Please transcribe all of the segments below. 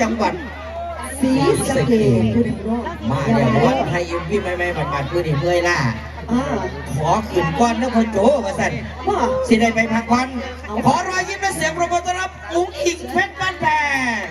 จังหวัดศรีสะเกษผู้ดีร้องมาเดี๋ยววัดไทยอิมพี่ไม่ไม่บัดบัดผู้ดีเมื่อยล่าอ่าขอขึ้นก้อนนะพ่อโจว่าสั่นว่าสิได้ไปพักผ่อนขอรอยยิ้มและเสียงปรบมือต้อนรับอุ้งอิงเพชรบ้านแพง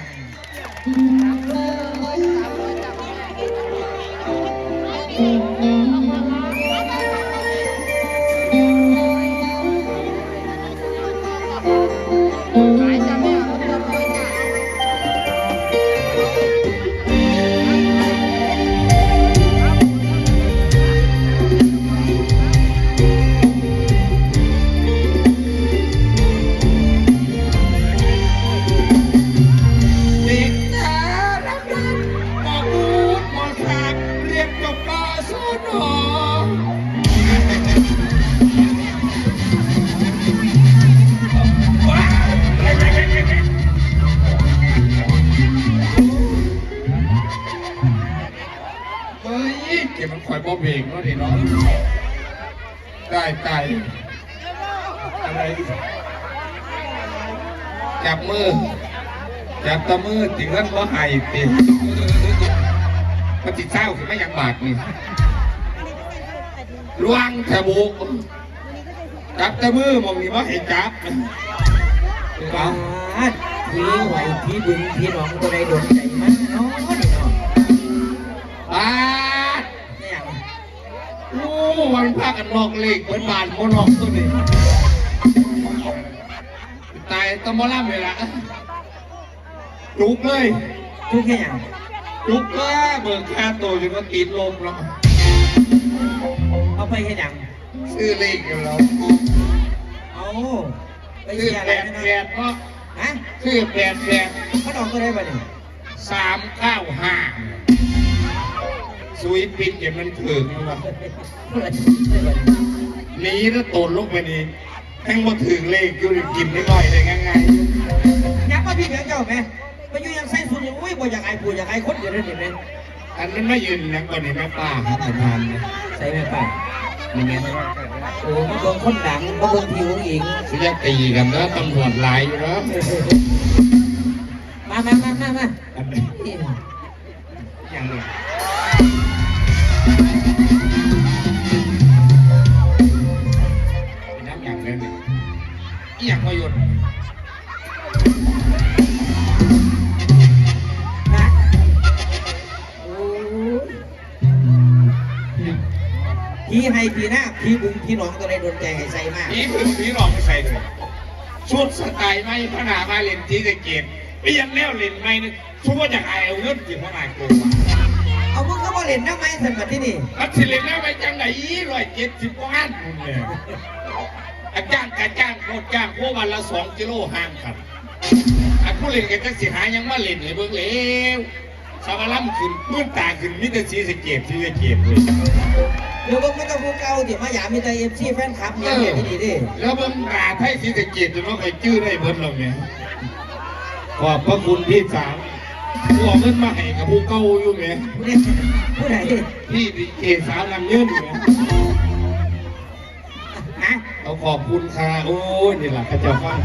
เบรกเนาะนี่เนาะได้ตายอะไรจับมือ จับตะมือถึงนั้นว่าหายติมันติดเศร้าคือไม่อยังบาดนี่ลวงแถบุกจับตะมือมองนี่ว่าเห็นจับปาดพี่ไหวพี่บึงพี่น้องตัวใดโดนใจมากเนาะนี่เนาะบาดไม่อยา ลูวันพากันนอกเลขเหมือนบาดโมนอกตัวนี้ตายตะมอล่ำเลยล่ะจุกเลยทุกแค่อย่างจุกก็เบิกค่าตัวจนก็ติดลมแล้วเอาไปแค่อย่างซื้อเลขกันแล้วเอาไปซื้อเสียอะแปไรดนะแปดเนาะฮะซื้อแปดแปดเขาดอกก็ได้ป่ะเนี่ยสามเก้าห้า สวีปิดเก็บมันถึงแล้วหนีแล้วตนลงไปนี่แห้งมาถึงเลขอยู่กินนิดหน่อยได้ง่ายยักษ์มาพี่เหมียวเจ้าไหมไปอยู่ยังไส้สุดอยู่อุ้ยบ่อยากไอ้ปู่อยากไอ้คนเดียวนั่นเห็นไหมๆอันนั้นไม่ยืนยังก่อนนี่แม่ป้าครับประธานใส่แม่ป่าอย่างเงี้ยโอ้มาเบิ่งคนดังมาเบิ่งผิวอีกสิจะตีกันแล้วตำรวจหลายอยู่แล้วมามามามามาอันนี้นี่อย่างนี้เป็น อหย่างมาหยุดนะโอ้ยพี่ให้พี่หน้าพี่บุญพี่น้องตัวใดโดนใจให้ใส่มาก นี่คือพี่น้องไม่ใส่เลยชุดสไตล์ไม่พนามาเล่นที่จะเกตเปลี่ยนแล้วเล่นไม่นึกชุดว่าจากไอ้เอาเงินกี่พนาโกงเอามึงก็บ่เล่นน้ำไม้สันมาที่นี่อัดสิเล่นแล้วไปจังไหนร้อยเจ็ดสิบกว่าอันนู่นเนี่ย อาจ้างกาจ้างโคตรจ้างพวกวันละสองกิโลห่างกันอันผู้เล่นกันจังสิหายังมาเล่นให้เบิ่งเร็วสาวล่ำขึ้นมื่นตาขึ้นมิตรสีสะเกตสีสะเกตเลย เดี๋ยวมึงไม่ต้องพูดเก่าดิมาหยามมีแต่เอฟซีแฟนคลับเนี่ยเนี่ยดีดิแล้วเบิ่งตาไทยสีสะเกตจนว่าใครจื้อได้เบิ่งเราเนี่ยขอบพระคุณพี่สาวผู้เอาเงินมาให้กับผู้เก่าอยู่ไงผู้ใดพี่ดีเกสาวนำเงินไงฮะเอา ขอบคุณค่ะโอ้ยนี่แหละข้าเจ้าฟัง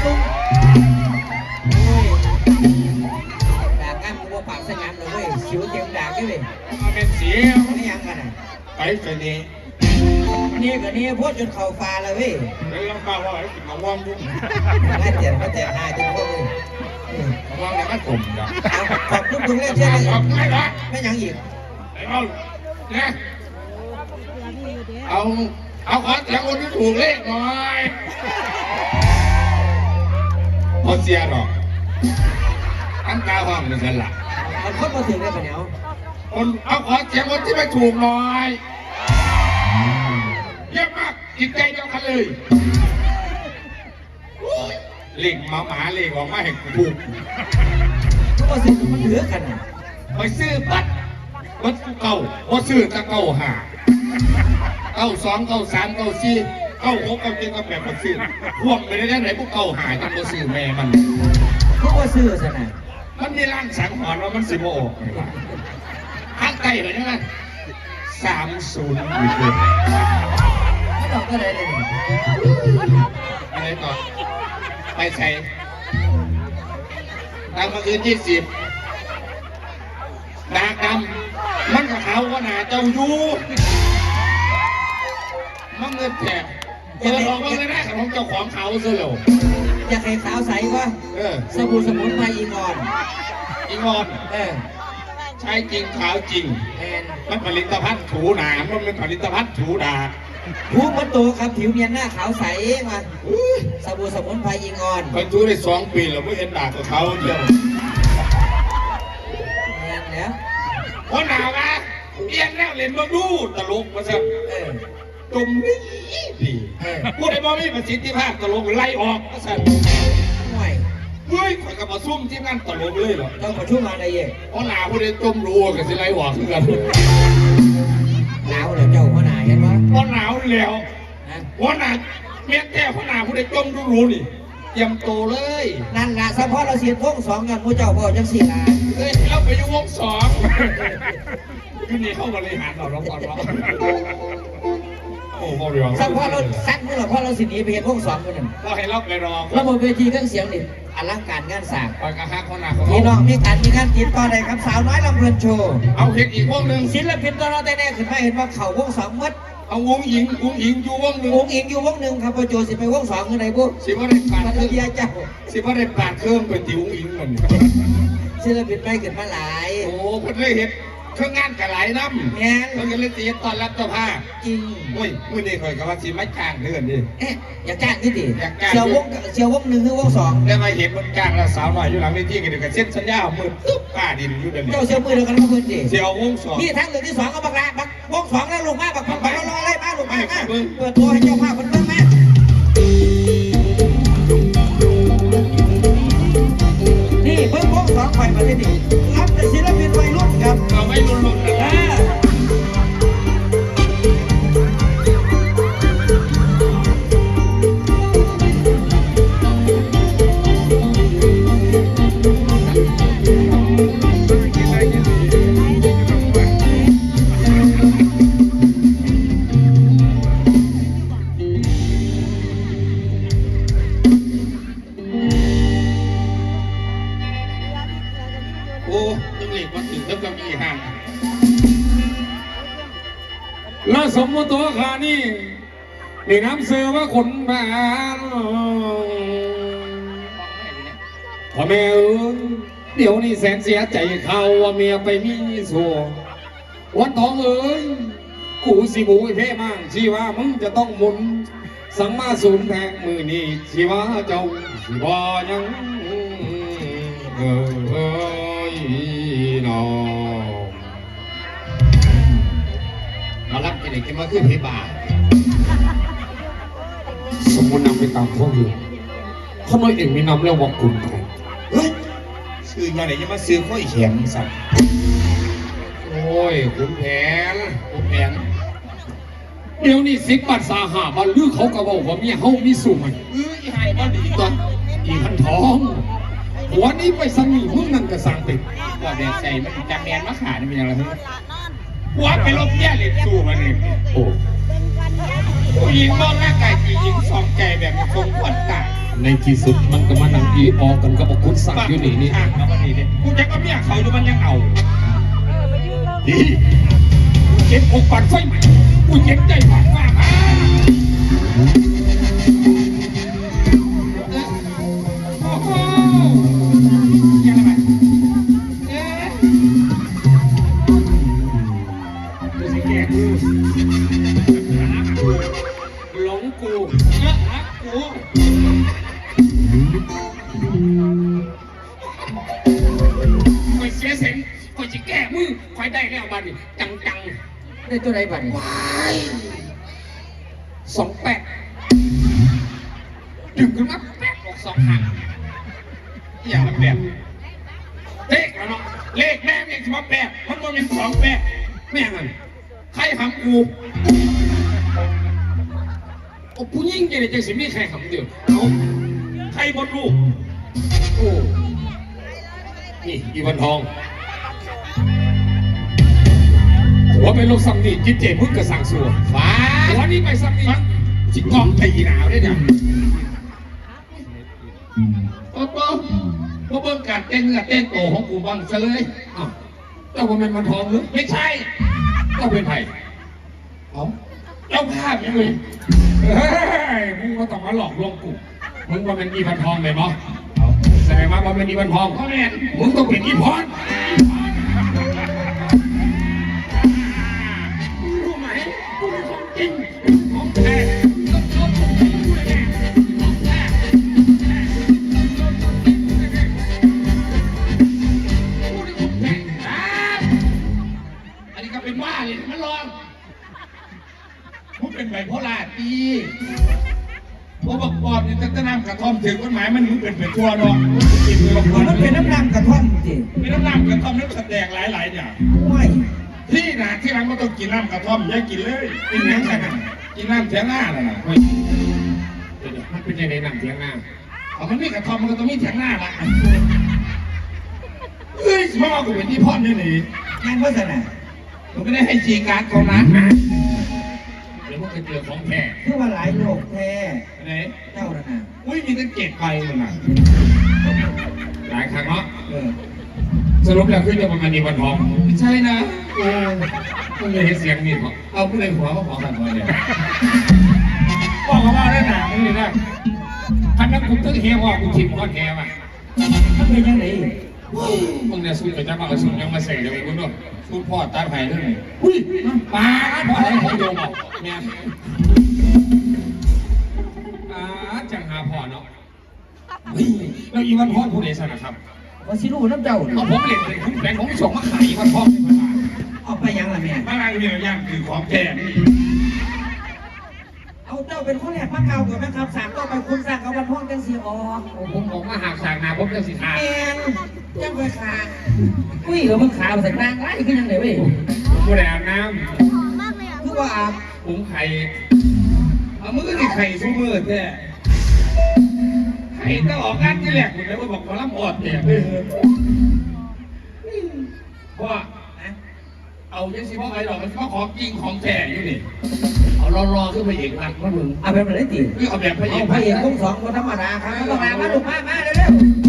โอ้ยด่างามกูว่าปากสงามเลยเว้ยสิวเต็มด่างด้วยเว้ยมาเป็นเสียวไม่ยังกันอะไปไปนี่นี่กับนี่พวกจนเข่าฟ้าเลยเว้ยแล้วยังป้าว่าไอ้กินมะม่วงยุ่งน่าเจ็บมาแต่หน้าจนพวกเลยมะม่วงเนี่ยมันกลมจ้ะเอาขอบคุณมึงเล่นเช่นขอบคุณไรไม่ละไม่ยังอีกไอ้เอาเนี่ย เอา เอาขอเสียงคนที่ถูกเลขหน่อยพอเสียหรอกอันตาห้องนี่กันล่ะมันคนมาถึงได้ปะเนี่ยคนเอาขอเสียงคนที่ไม่ถูกหน่อยเยอะมากจิตใจเดียวกันเลยโอ้ยเล่งหมาหมาเล่งออกมาให้กูถูกทุกคนสิมันเหลือกันอะไปซื้อบัตรบัตรกูเก่าพอซื้อตะเก่าหาเก้าสองเก้าสามเก้าสี่เก้าหกเก้าเจ็ดเก้าแปดมาซื้อพ่วงไปได้ไหนพวกเก่าหาจังมาซื้อแม่มันทุกคนซื้อสนะมันมีร่างสังหรณ์ว่ามันสิบโออกข้างใกล้เลยนะสามศูนย์อีกเลยไม่ดอกก็เลยเลยอะไรต่อไปไปใส่ตังค์มาคืนยี่สิบดากดำมันกับเขาว่าหนาเจ้าอยู่ มันเงินแจกเปิดออกมาเลยนะของเจ้าของเขาซะแล้วอยากให้ขาวใสวะเออสบู่สมุนไพรอีงอนอีงอนเออใช้จริงขาวจริงแมนมันผลิตภัณฑ์ถูหนามมันเป็นผลิตภัณฑ์ถูดาผู้มันโตครับผิวเนียนหน้าขาวใสมาอุ้ยสบู่สมุนไพรอีงอนไปถูได้สองปีแล้วไม่เห็นดากับเขาเดียวแมนแล้วเพราะหนาวนะเอียนแล้วเล่นมาดูตลกมาซะเออ จมนี่ดีเออพูดไอ้บอมีประสิทธิภาพตลกไล่ออกมาซะห่วยเฮ้ยข่อยกับมาซุ่มที่นั่นตลกเลยเหรอต้องประชุมมาในเย่เพราะหนาวพูดได้จมรัวกับสิไล่ออกคือกันหนาวเหรอเจ้าพ่อหนาเห็นวะเพราะหนาวแล้วนะเพราะหนาวเมียแต่เพราะหนาวพูดได้จมรู้ๆนี่เตรียมโตวเลย นั่นล่ะเฉพาะเราเสียดวงสองกันผู้เจ้าพ่อจังสี่ล่ะเฮ้ยเราไปอยู่วงสองขึ้นนี่เข้าบริหารเราเราก่อนเรา โอ้โหเดี๋ยวเฉพาะเราสั้นเมื่อเราพ่อเราสิหนีไปเห็นวงสองคนนั้นเราให้เราไปรอระบบเวทีเครื่องเสียงนี่อลังการงานสร้างไปกระฮักคนหนักของพี่น้เขาองมีการมีการติดต่อได้ครับสาวน้อยลำเพลินโชว์เอาเห็ดอีกวงหนึ่งศิลปินตัวน้อยแต่แน่ขึ้นมาเห็นว่าเขาวงสองหมดเอาวงหญิงวงหญิงอยู่วงหนึ่งวงอิงอยู่วงหนึ่งครับพ่อโจสิไปวงสองคือไหนบุสิว่าได้ปาดพัเคทรื่องยาเจ้าสิว่าได้ปาดเครื่องเป็นติวงหญิงมันศิลปินไปขึ้นมาหลายโอ้เพิ่นได้เห็ด เครื่องงานกับหลายน้ำแม่น เพิ่นก็เลยตีตอนรับเจ้าภาพจริงโอ้ยมื่อนี้ข่อยก็ว่าสิมาจ้างเดือนดิเอ๊ะอยากจ้างนี่ดิอยากจ้าง เชียววงเชียววงหนึ่งคือวงสองได้มาเห็นมันจ้างแล้วสาวหน่อยอยู่หลังเวทีกันเดี๋ยวก็เซ็นสัญญามือตุ๊บป้าดินอยู่เดี๋ยวนี้เจ้าเชียวมือเดียวกันมาเพื่อนดิเสียววงสองพี่ทั้งเรื่องที่สองเอาบักละบักวงสองแล้วลงมาบักบักบักลงอะไรมาลงมามาเบิ่งเปิดตัวให้เจ้าภาพคนเบิ่งมานี่เพิ่งวงสองไปมาที่นี่รับแต่ศิลปินวัยรุ่น ค นี่น้ำเสือว่าขนแผนพ่อแม่เอ้ยเดี๋ยวนี้แสนเสียใจเขาว่าเมียไปมีสัววันทองเอ้ยกูสิบูไอเพ่มั่งชีว่ามึงจะต้องหมุน สังมาสูนแทงมือนี่ชีว่าเจ้าสิบายังเออเอ้ยน้องมารับกินกินมาขึ้นที่บ่า มมตินำไปตามข้ออยู่เขาไม่เองมีนำแล้วว่าคุณใครเฮ้ยซื้อมาไหนจะมาซื้อข้อยแข็งสัตว์โอ้ยคุณแผนโอ้แพงเดี๋ยวนี้สิบบาทสาหาบาทลือเขาก็บอกว่าเมียเฮามีสูงเอ้ยหายบ้าดีตอนอีพันทองหัวันนี้ไปสมีมึงนั่นก็สั่งติดว่าแดดใส่มันจำแมนมาขานี่เป็นยังไงเฮ้ยหัวไปลบแย่เลยสู้มันนี่โอ้ ผู้หญิงมองร่างกายผู้หญิงสองใจแบบทรงขวัญตายในที่สุดมันก็มานั่งอีออกันกับพวกคุณสั่งอยู่นี่นี่ข้างมาวันนี้เนี่ยกูจะก็เมียเขาอยู่มันยังเอาดีกูเจ็บอกปัดไฟใหม่กูเจ็บใจปากฟ้ามาโคอยได้แล้วบัดนี้จังจังได้ตัวไหนบัดนี้สองแปดดึงขึ้นมาแปดออกสองหางอย่างละแบบเลขแล้วเนาะเลขแม่เนี่ยจะมาแปดมันมันเป็นสองแปดแม่งอะใครทำกูโอ้ผู้หญิงจะได้จังสิมีใครคำเดียวเอาใครบนลูกโอ้นี่อีวันทอง หัวเป็นลูกสัมนีจิตเจมึงกระสังสัวฟ้าหัวนี้ไปสัมนีจิกล้องตีหนาวได้เนี่ยโต๊ะโต๊ะพวกเบิ่งการเต้นเนื้อเต้นโตของกูบ้างซะเลยอ้าวเจ้าว่าแม่นมันทองหรือไม่ใช่เจ้าเป็นไผ่เอ้าเจ้าภาพยังเลยเฮ้ยมึงก็ต้องมาหลอกลวงกูมึงว่าเป็นอีพันทองไหมบอแสดงว่าว่าเป็นอีพันทองพ่อแม่นมึงต้องเป็นอีพรรู้ มันมึงเป็นเป็นทั่วเนาะมึงกินเลยบอกมันเป็นน้ำน้ำกระท่อมจิเป็นน้ำน้ำกระท่อมน้ำแสดงหลายๆอย่างห้วยที่นะที่ร้านก็ต้องกินน้ำกระท่อมอย่ากินเลยกินน้ำขนาดกินน้ำเทียงหน้าน่ะนะเฮ้ยเดี๋ยวๆมันเป็นยังไงหนังเทียงหน้าเอามันมีกระท่อมมันก็ต้องมีเทียงหน้าละเฮ้ยพ่อกูเป็นที่พ่อนี่นี่งานโฆษณาผมไม่ได้ให้จีการ์ดเขานะเดี๋ยวพวก จะเจอของแท้คือว่าหลายโลกแท้ไหนเจ้าน่ะนะอุ้ยมีตั้งเจ็ดใบเลยนะหลายครั้งเนาะเออสรุปแล้วคือจะประมาณอีพันทองไม่ใช่นะโอ้มึงเลยเห็นเสียงนี่เหรอเอาผู้ใดหัวก็ขอกันหัวเนี่ยบอกเขาว่าได้หนามึงนี่นะคันนั้นกูตึ้งเฮียว่ากูทิมก้อนแฮว่ะมันเป็นยังไง มึงเนี่ยสู้กับเจ้ามาเอาสู้ยังมาใส่เลยมึงด้วยพูดพ่อตาไผ่เรื่องไหนอุ้ยปลาเพราะอะไรเขาโยมบอกเนี่ยอ่าจังหาพ่อเนาะเฮ้ยแล้วอีวันพ่อผู้ใดสนะครับว่าสิรู้น้ำเจ้าเอาผมเล่นเป็นคุณแบงค์ผมส่งมาขายอีวันพ่อในตลาดเอาไปยังล่ะแม่มาลางเรียย่างคือของแท้เอาเจ้าเป็นคนแรกมาเก่าก่อนนะครับสามต่อไปคุณสั่งกับวันพ่อจังสีออกผมบอกว่าหากสั่งนาผมจะสิทาแอน จังไปขาอุ้ยเออมึงขาใส่กลางไรขึ้นยังไงเว้ยผมผู้ใดอาบน้คือว่าอาบำผมไข่เอามือนี่ไข่ซุ้มือแท้ไข่ต้องออกงานที่แรกคุณเลยว่าบอกว่าลำอดเนี่ยว่านะเอายังสิพ่อไอ้ดอกมันก็ของจริงของแท้อยู่นี่เอารอๆขึ้นไปอีกนักมามึงเอาเป็นอะไรตีคือเอาแบบพระเอเอากพระเอกกุ้งสองคนธรรมดาครับก็มามาลูกมามาเร็วมึ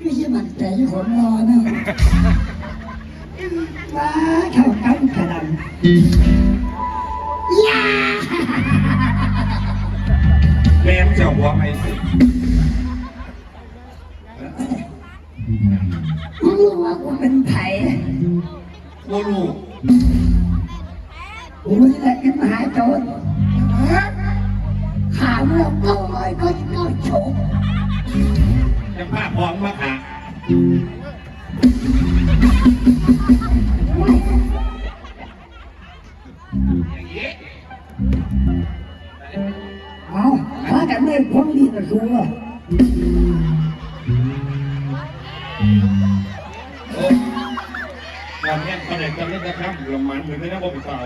ไม่ใช่มันใจของรอนะมาเข้ากันขนาดยาแม่เจ้าหัวไม่สิมึงรู้ว่ากูเป็นไผ่โอ้ลูกกูนี่แหละเป็นมหาโจร งานแม่คนไหนจะเล่นนะครับลงมันหรือไม่นะบ่ไปเก่า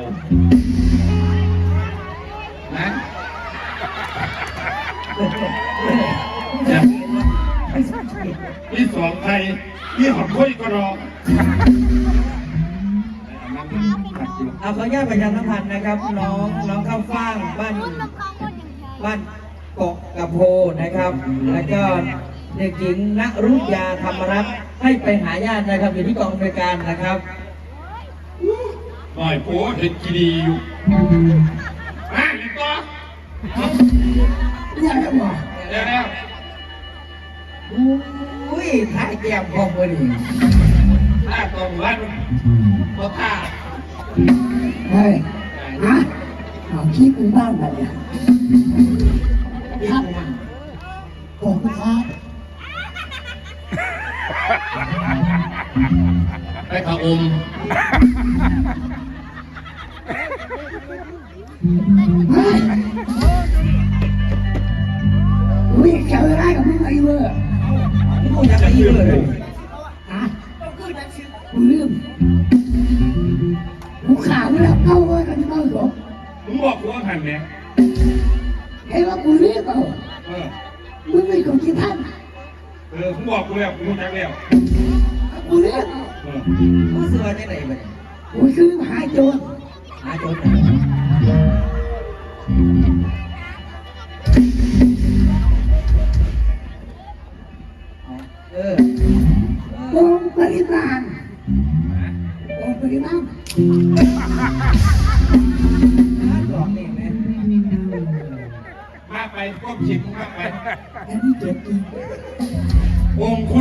นะที่สองไทยที่หอดคุยก็รอเอาขออนุญาตประชาสัมพันธ์นะครับ น้องน้องข้าวฟ่างบ้านบ้านเกกกระโพนะครับ แล้วก็ เด็กหญิงณรุยาธรรมรัตน์ให้ไปหาญาตินะครับอยู่ที่กองบริการนะครับหน่อยโป้เห็นกีดีอยู่มาเลยตัวเนี่ยจะบอกเดี๋ยวแล้วอุ้ยถ่ายแก้มพร้อมกันนี่ถ้าตัววันก็ผ้าเฮ้ยฮะเอาขี้กูบ้านมาเนี่ยครับบอกลูกค้า ไปพระอมวิ่งเจออะไรกับมึงไอ้เบอร์กูอยากไปยืนเลยฮะกูลืมกูขาวไม่ได้เข้าไว้กันเข้าหรอกผมบอกกูว่าหันเนี่ยไอ้ว่ากูลืมเอาเออมึงไม่กดที่ท่านเออผมบอกกูแล้วกูรู้จักแล้ว กูลืมเอาเออกูเสือจังไหนไปกูคือหาโจรหาโจรเออโกงปริมาณโกงปริมาณหลอกนี่แม่มาไปควบชิมมาไปอันนี้เจ็บจริง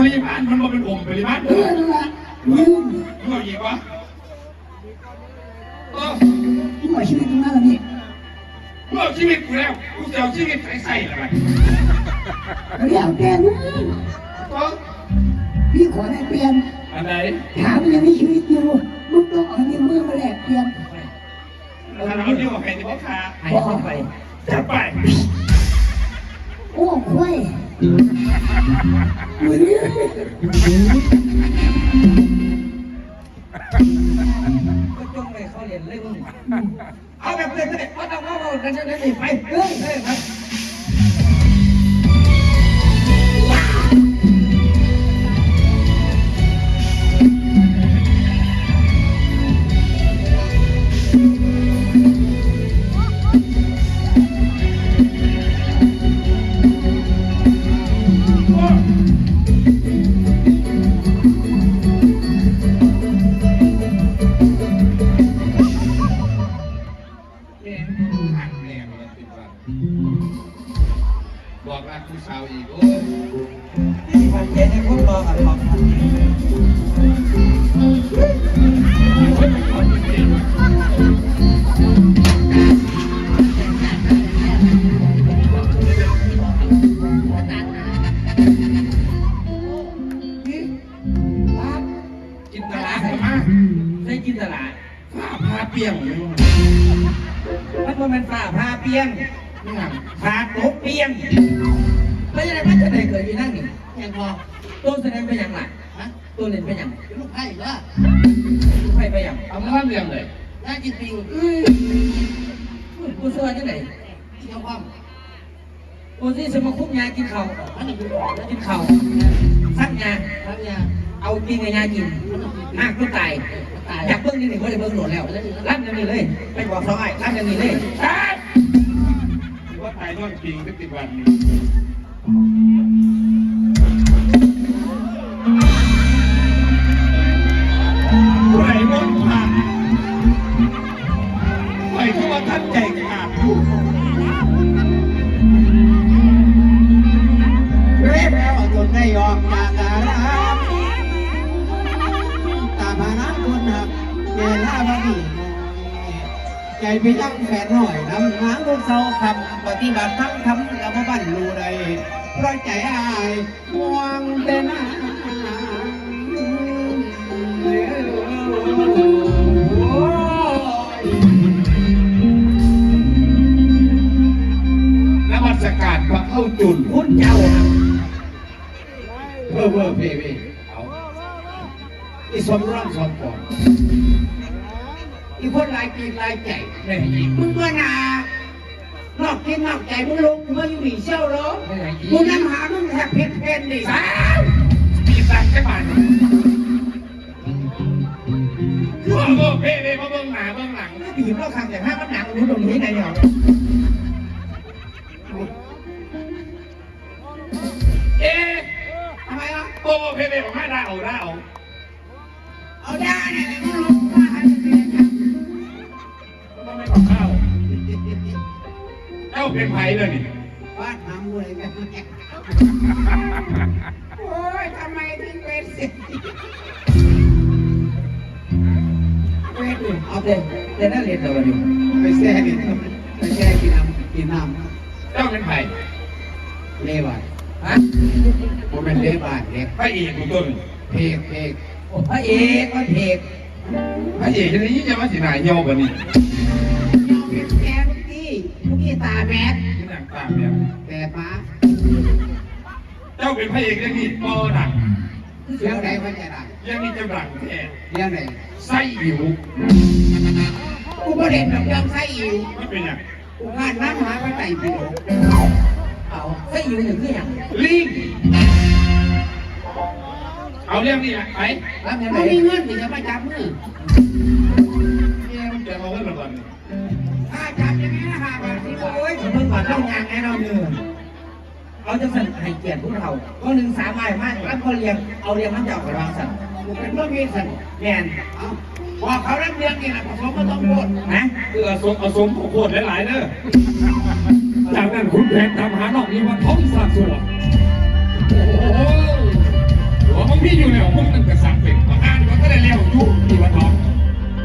องค์คุริมานมันมาเป็นองค์ปริมาณเออละลืมมึงเอาอีกวะเออหัวชีวิตมึงอะไรนี่มึงเอาชีวิตกูแล้วกูจะเอาชีวิตใส่ใส่อะไรเรียกแกมึงเออพี่ขอได้เปลี่ยนอันไหนถามยังมีชีวิตอยู่มึงต้องเอานิ้วมือมาแลกเปลี่ยนถ้าเราเดียวกับใครที่พ่อค้าให้เข้าไปจับไปโอ้ควาย จงไปเขาเรียนเลยมึงเอาแบบเลยเลยว่าต้องว่าว่ากันจะได้ไปเฮ้ยเฮ้ยไป ผู้สาวอีกโอ้ยผมเย็นให้พวกรอกันรอกันกินตลาดมาได้กินตลาดผ้าผ้าเปียงเลยมันบ่แมันฝ่าผ้าเปียงนี่หังผ้าตกเปียง พอตัวแสดงเป็นอย่างไรฮะตัวเล่นเป็นอย่างลูกไผ่ละไปไปอย่างเอามาเรียงเลยน่ากินปิงกูเสื้อจังไหนที่เขาความกูที่สมาคุกยากินข้าวมันหนึ่งกินข้าวซักยาทำยาเอากินยากินมากก็ตายอยากเบิ้งนี่หนึ่งก็เลยเบิ้งโหลดแล้วรับอย่างนี้เลยไปบอกเขาไอ้รับอย่างนี้เลยครับว่าตายย้อนจริงสักสิบวัน ไปยังแฟนหน่อยน้ำหางลูกเสาคำปฏิบัติทั้งทำกับบ้านรูใดเพราะใจอายห่วงแต่น้านมัสการพระเข้าจุนคุณเจ้าเพื่อเพื่อเพเวเอาอีสมร่างสม ม่ยิงมึงนำหามึงแทบเพชรเพนดิสาวปีศาจจะบานเพื่อเพื่อเพเวมาเบื้องหน้าเบื้องหลังบีบเราคำแต่ห้ามันหนังรู้ตรงนี้ไงเนี่ยเอ๊ะทำไมวะโอ้เพเวออกมาได้เอาได้เอาเอาได้เนี่ยมึงลงมาให้เพชรมันไม่ขอข้าวจ้าเป็นไผ่เลยนี่ บ้านทำเลยแม่โอ้ยทำไมถึงเป็นเศรษฐีเป็นเอาเด็เด็นั่นเรียนตัวนี้ไปแช่ดิไปแช่กินน้ำกินน้เจ้าเป็นไผ่เลบานฮะผมเป็นเลบานเด็กพระเอกของต้นเพกเพกโอ้พระเอกพระเอกพระเอกจะได้ยิ่งจะมาสินายเหี่ยวกว่านี้เป็นแกลูกกี้ลูกกี้ตาแมส จ้าเป็นพระเอกได้นี่ปอดังเรื่องไหนมันจะดังยังมีจะดังแท้เรื่องไหนไส้หิวกูประเด็นกับเรื่องไส้อิวมันเป็นอย่างกูพลาดน้ำหาไปไต่ปีโดเอาพระอยู่หนึ่งคืออย่างลิงเอาเรื่องนี้ไปรับยังไงไม่มีเงินถึงจะมาจับมือเนี่ยมันจะเอาเงินละก่อนถ้าจับยังไงนะฮะแบบนี้โอ้ยผมเพิ่งก่อนเล่ายางไงเราเนื้อ เอาจะสั่นให้เกียรติพวกเราก็หนึ่งสามไม้มากแล้วก็เรียงเอาเรียงน้ำเจ้ากับวางสั่นเป็นเพื่อนมีสันแนนเอาบอเขาเรื่องเรื่องนี่นะผสมก็ต้องพูดนะคือเอสมเอาสมโคตรหลายๆเด้อจากนั้นคุณแผนทำหานองนี้ว่าท้องสาดสัวโอ้โหหัวมึงพี่อยู่แล้วมึงนั่นกระสังเป็นมาอ่านมันก็ได้แล้วยุที่ว่าท้อง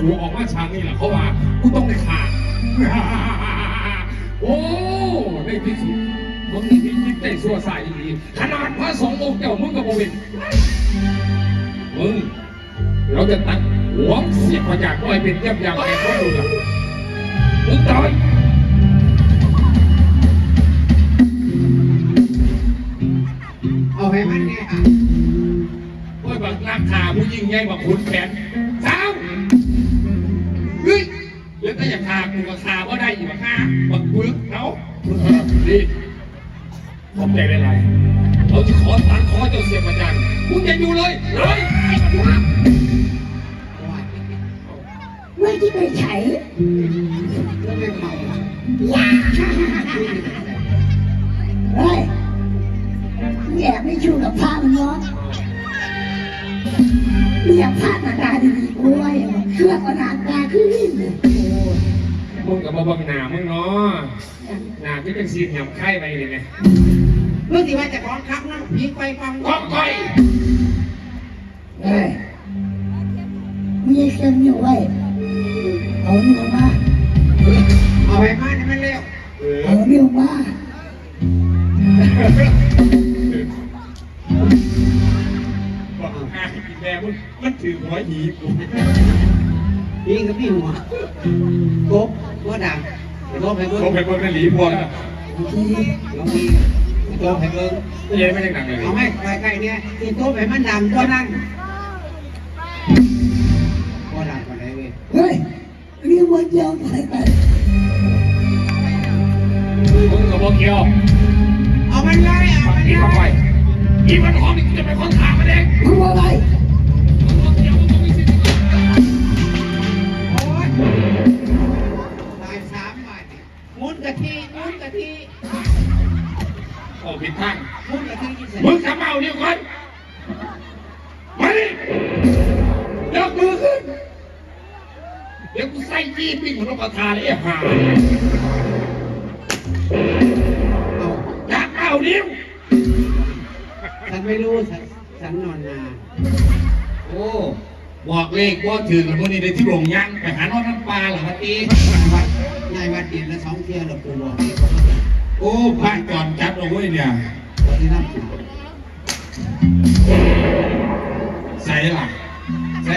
กูออกมาช้างนี่แหละเขาว่ากูต้องได้ขาดโอ้ได้พิสูจน์ มึงนี่พิจิตได้สัวใสดีขนาดพระสงฆ์องค์เจ้ามึงกับโมเวนมึงเราจะตัดหัวเสียบมาจากอ้อยเป็นเยี่ยมอย่างแก่พวกมึงอะมึงตายเอาให้มันเนี่ยค่ะโอ้ยบักนักข่าผู้ยิ่งใหญ่บักขุนแผน ใจหลายๆเราจะขอตังค์ขอเจ้าเสียมาจังมึงจะอยู่เลยเลยไอ้บักข่าไม่ที่ไปใช้แล้วไม่เมาอยาเฮ้ยแย่ไม่ชูกับผ้ามันเนาะเรียกผ้าหนาตาดีๆกล้วยเครื่องก็หนาตาขึ้นมึงกับมาบังหนามึงเนาะหนาที่เป็นสีหยำไข่ไปเลยไงเมื่อที่ว่าจะร้องครับนั่งพีไปฟังก้องก้อยเฮ้ยมีเครื่องอยู่ไว้เอาเนื้อมาเอาให้มันให้มันเร็วเอาเนื้อมาบอกข่าอีกแล้วมึงมันถือหัวหีกูพี่กับพี่หัวกบว่าดังกบให้เบิ้งเขาไปเบิ่งในหลีพอแล้วทีลองมี กบให้เบิ้งไม่ใช่ไม่ใช่หนังเลยเอาไหมใกล้ๆเนี่ยที่กบให้มันดังก็นั่งก็ดังกว่าไหนเว้ยเฮ้ยเรียกว่าเดียวใส่ไปมึงกับโมเกียวเอามันเลยเอามันอีกเลเข้าไปยอีวันทองนี่กูจะเป็นคนถามมันเองมึงว่าไงมึง บ่ถึงแล้วพวกนี้ได้ที่โรงยังไปหานอนน้ำปลาเหรอครับตีวัดนายวัดเดียนละสองเที่ยวล้วกูบอกโอ้บ้านก่อนจัดเอาไว้เนี่ยที่นั่นใส่ล่ะใส่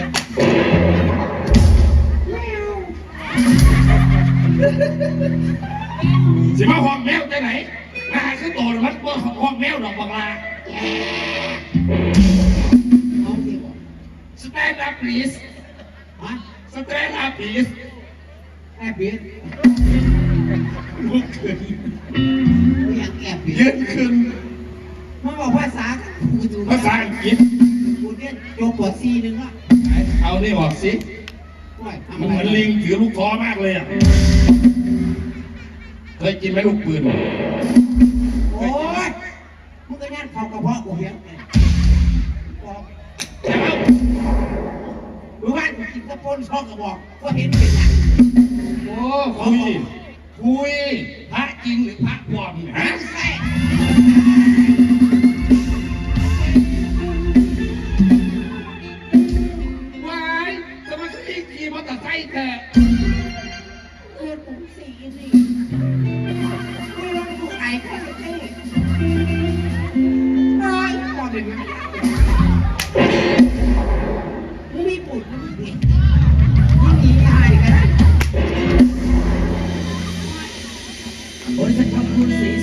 สิมาห้องแมวจะไหนลาคือโตแล้วมันว่าห้องแมวดอกบังลาเอาที่บอก Stand up please ฮะ Stand up please แอบเบียดลุกขึ้นไม่อยากแอบเบียยืดนขึ้นมันบอกภาษากูดูภาษาอังกฤษกูเนี่ยโยกปวดซีนึงละเอานี่บอกสิโอ้ยทำมันอะเหไรมือนลิงถือลูกท้อมากเลยอะ เคยกินไหมลูกปืน โอ้ยมึงก็ยัดเข้ากระเพาะกูเพีย กินตะปนช่องกระบอกว่าเห็นเป็นหยังโอ้คุยคุยพระจริงหรือพระปลอมเนี่ใช่